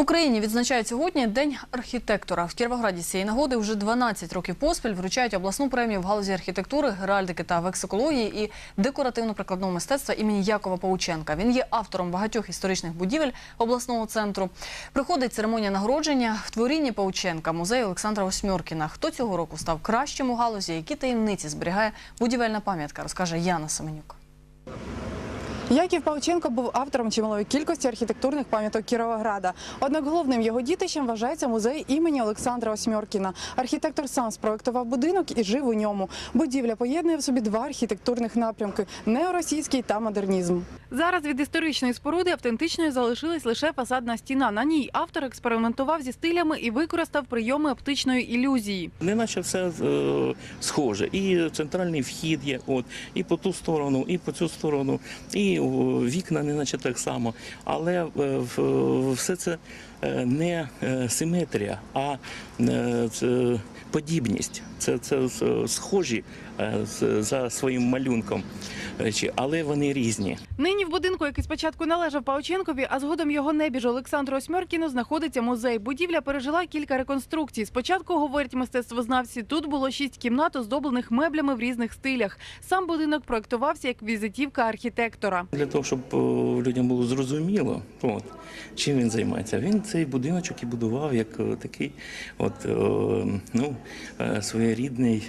Україні відзначають сьогодні День архітектора. В Кіровограді з цієї нагоди вже 12 років поспіль вручають обласну премію в галузі архітектури, геральдики та вексикології і декоративно-прикладного мистецтва імені Якова Паученка. Він є автором багатьох історичних будівель обласного центру. Приходить церемонія нагородження в творінні Паученка музею Олександра Осьмьоркіна. Хто цього року став кращим у галузі, які таємниці зберігає будівельна пам'ятка, розкаже Яна Семенюк. Яків Павченко був автором чималої кількості архітектурних пам'яток Кіровограда. Однак головним його дітищем вважається музей імені Олександра Осьмьоркіна. Архітектор сам спроектував будинок і жив у ньому. Будівля поєднує в собі два архітектурних напрямки неоросійський та модернізм. Зараз від історичної споруди автентичною залишилась лише фасадна стіна. На ній автор експериментував зі стилями і використав прийоми оптичної ілюзії. Неначе все е, схоже. І центральний вхід є, от, і по ту сторону, і по цю сторону, і вікна, неначе так само. Але е, все це е, не е, симетрія, а подібність. Це, це схожі за своїм малюнком речі, але вони різні. Нині в будинку, який спочатку належав Павченкові, а згодом його небіж Олександру Осьмеркіну, знаходиться музей. Будівля пережила кілька реконструкцій. Спочатку, говорять мистецтвознавці, тут було шість кімнат, оздоблених меблями в різних стилях. Сам будинок проектувався як візитівка архітектора. Для того, щоб е, людям було зрозуміло, от, чим він займається. Він цей будиночок і будував як е, такий от, е, ну, своєрідний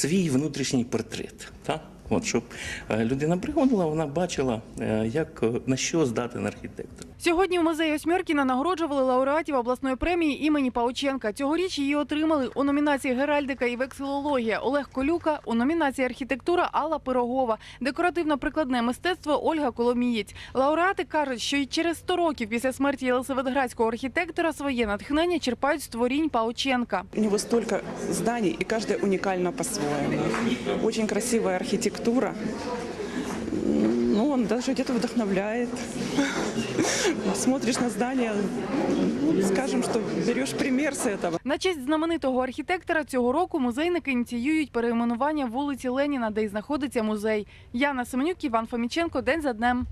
свій внутрішній портрет. Так? От, щоб е, людина приходила, вона бачила, е, як, е, на що здатен архітектор. Сьогодні в музеї Осьмеркіна нагороджували лауреатів обласної премії імені Паученка. Цьогоріч її отримали у номінації Геральдика і вексилологія Олег Колюка, у номінації архітектура Алла Пирогова, декоративно-прикладне мистецтво Ольга Коломієць. Лауреати кажуть, що й через 100 років після смерті Єлисаветградського архітектора своє натхнення черпають з творінь Паученка. У него столько зданий, и каждая уникальна по-своему. Очень красивая архитектура. Ну, он даже где-то вдохновляет. Смотришь на здание, ну, скажем, что берешь пример с этого. На честь знаменитого архітектора цього року музейники ініціюють перейменування вулиці Леніна, де й знаходиться музей. Яна Семенюк, Іван Фоміченко. День за днем.